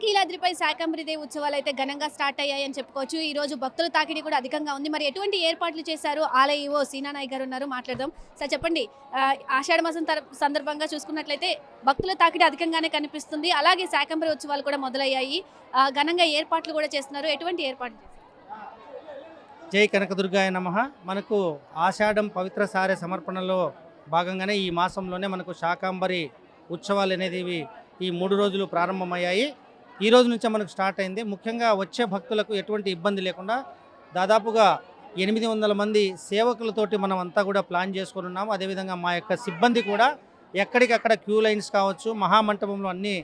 కీలాద్రిపై శాకంబరిదేవి ఉత్సవాలు అయితే ఘనంగా స్టార్ట్ అయ్యాయని చెప్పుకోవచ్చు. ఈ రోజు భక్తుల తాకిడి కూడా అధికంగా ఉంది. మరి ఎటువంటి ఏర్పాట్లు చేశారు? ఆలయ సీనానాయ్ సీనా గారు ఉన్నారు. మాట్లాడదాం. సార్ చెప్పండి. ఆషాఢ మాసం తర- సందర్భంగా చూసుకున్నట్లయితే భక్తుల తాకిడి అధికంగానే కనిపిస్తుంది. అలాగే శాకంబరి ఉత్సవాలు కూడా మొదలయ్యాయి. ఘనంగా ఏర్పాట్లు కూడా చేస్తున్నారు. ఎటువంటి ఏర్పాట్లు జై కనకదుర్గాయ నమ. మనకు ఆషాఢం పవిత్ర సారే సమర్పణలో భాగంగానే ఈ మాసంలోనే మనకు శాకాంబరి ఉత్సవాలు అనేది ఈ మూడు రోజులు ప్రారంభమయ్యాయి. ఈ రోజు నుంచే మనకు స్టార్ట్ అయింది. ముఖ్యంగా వచ్చే భక్తులకు ఎటువంటి ఇబ్బంది లేకుండా దాదాపుగా ఎనిమిది వందల మంది సేవకులతోటి మనం అంతా కూడా ప్లాన్ చేసుకుని ఉన్నాము అదేవిధంగా మా యొక్క సిబ్బంది కూడా ఎక్కడికక్కడ క్యూ లైన్స్ కావచ్చు మహామంటపంలో అన్ని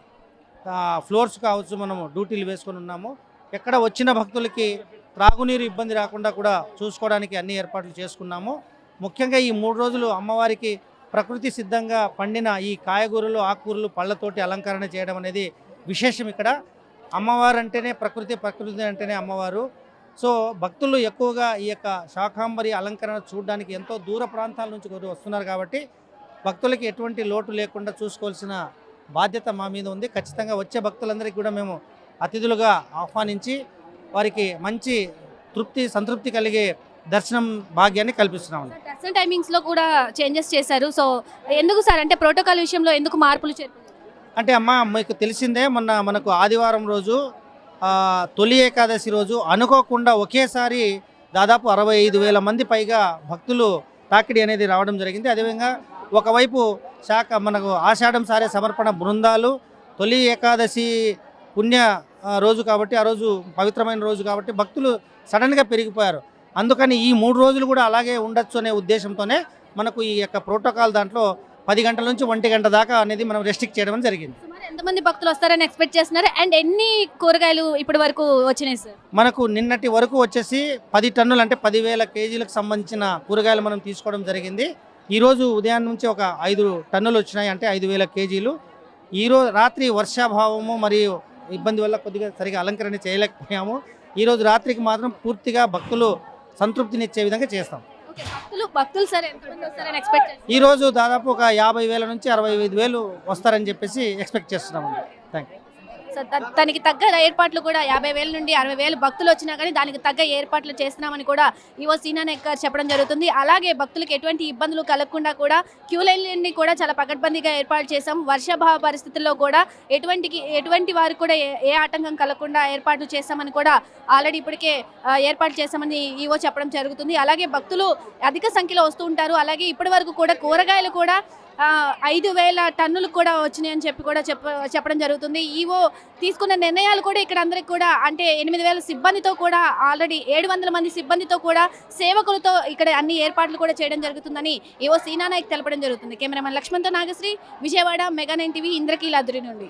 ఫ్లోర్స్ కావచ్చు మనము డ్యూటీలు వేసుకొని ఉన్నాము. ఎక్కడ వచ్చిన భక్తులకి త్రాగునీరు ఇబ్బంది రాకుండా కూడా చూసుకోవడానికి అన్ని ఏర్పాట్లు చేసుకున్నాము. ముఖ్యంగా ఈ మూడు రోజులు అమ్మవారికి ప్రకృతి సిద్ధంగా పండిన ఈ కాయగూరలు ఆకుకూరలు పళ్ళతోటి అలంకరణ చేయడం అనేది విశేషం ఇక్కడ. అమ్మవారు అంటేనే ప్రకృతి ప్రకృతి అంటేనే అమ్మవారు. సో భక్తులు ఎక్కువగా ఈ యొక్క శాకాంబరి అలంకరణ చూడడానికి ఎంతో దూర ప్రాంతాల నుంచి వస్తున్నారు కాబట్టి భక్తులకి ఎటువంటి లోటు లేకుండా చూసుకోవాల్సిన బాధ్యత మా మీద ఉంది. ఖచ్చితంగా వచ్చే భక్తులందరికీ కూడా మేము అతిథులుగా ఆహ్వానించి వారికి మంచి తృప్తి సంతృప్తి కలిగే దర్శనం భాగ్యాన్ని కల్పిస్తున్నాం దర్శన టైమింగ్స్లో కూడా చేంజెస్ చేశారు. సో ఎందుకు సార్ అంటే ప్రోటోకాల్ విషయంలో ఎందుకు మార్పులు చేర్చారు అంటే అమ్మ మీకు తెలిసిందే మొన్న మనకు ఆదివారం రోజు తొలి ఏకాదశి రోజు అనుకోకుండా ఒకేసారి దాదాపు అరవై ఐదు వేల మంది పైగా భక్తులు తాకిడి అనేది రావడం జరిగింది. అదేవిధంగా ఒకవైపు శాఖ మనకు ఆషాఢం సారే సమర్పణ బృందాలు తొలి ఏకాదశి పుణ్య రోజు కాబట్టి ఆ రోజు పవిత్రమైన రోజు కాబట్టి భక్తులు సడన్గా పెరిగిపోయారు. అందుకని ఈ మూడు రోజులు కూడా అలాగే ఉండొచ్చు అనే ఉద్దేశంతోనే మనకు ఈ యొక్క ప్రోటోకాల్ దాంట్లో పది గంటల నుంచి ఒంటి గంట దాకా అనేది మనం రెస్ట్రిక్ట్ చేయడం జరిగింది. ఎంతమంది భక్తులు వస్తారని ఎక్స్పెక్ట్ చేస్తున్నారు? అండ్ ఎన్ని కూరగాయలు ఇప్పటి వరకు వచ్చినాయి సార్ మనకు నిన్నటి వరకు వచ్చేసి పది టన్నులు అంటే పదివేల కేజీలకు సంబంధించిన కూరగాయలు మనం తీసుకోవడం జరిగింది. ఈరోజు ఉదయం నుంచి ఒక ఐదు టన్నులు వచ్చినాయి అంటే ఐదు వేల కేజీలు. ఈరోజు రాత్రి వర్షాభావము మరియు ఇబ్బంది వల్ల కొద్దిగా సరిగా అలంకరణ చేయలేకపోయాము. ఈరోజు రాత్రికి మాత్రం పూర్తిగా భక్తులు సంతృప్తినిచ్చే విధంగా చేస్తాం. భక్తులు సార్ వస్తారని ఎక్స్పెక్ట్ చేస్తారు దాదాపు ఒక యాభై వేల నుంచి అరవై ఐదు వేలు వస్తారని చెప్పేసి ఎక్స్పెక్ట్ చేస్తున్నాం థ్యాంక్ యూ దానికి తగ్గ ఏర్పాట్లు కూడా యాభై వేల నుండి అరవై వేలు భక్తులు వచ్చినా కానీ దానికి తగ్గ ఏర్పాట్లు చేస్తున్నామని కూడా ఈవో సీనా నెక్కర్ గారు చెప్పడం జరుగుతుంది. అలాగే భక్తులకు ఎటువంటి ఇబ్బందులు కలగకుండా కూడా క్యూ లైన్లన్నీ కూడా చాలా పకడ్బందీగా ఏర్పాటు చేశాం. వర్షాభావ పరిస్థితుల్లో కూడా ఎటువంటి ఎటువంటి వారికి కూడా ఏ- ఏ ఆటంకం కలగకుండా ఏర్పాట్లు చేస్తామని కూడా ఆల్రెడీ ఇప్పటికే ఏర్పాటు చేశామని ఈవో చెప్పడం జరుగుతుంది. అలాగే భక్తులు అధిక సంఖ్యలో వస్తూ ఉంటారు. అలాగే ఇప్పటి వరకు కూడా కూరగాయలు కూడా ఐదు వేల టన్నులు కూడా వచ్చినాయని చెప్పి కూడా చెప్ప చెప్పడం జరుగుతుంది. ఈవో తీసుకున్న నిర్ణయాలు కూడా ఇక్కడ అందరికి కూడా అంటే ఎనిమిది వేల సిబ్బందితో కూడా ఆల్రెడీ ఏడు వందల మంది సిబ్బందితో కూడా సేవకులతో ఇక్కడ అన్ని ఏర్పాట్లు కూడా చేయడం జరుగుతుందని ఏవో సీనా నాయక్ తెలపడం జరుగుతుంది. Cameraman లక్ష్మణ్తో Nagasri Vijayawada mega nine TV Indrakeeladri నుండి.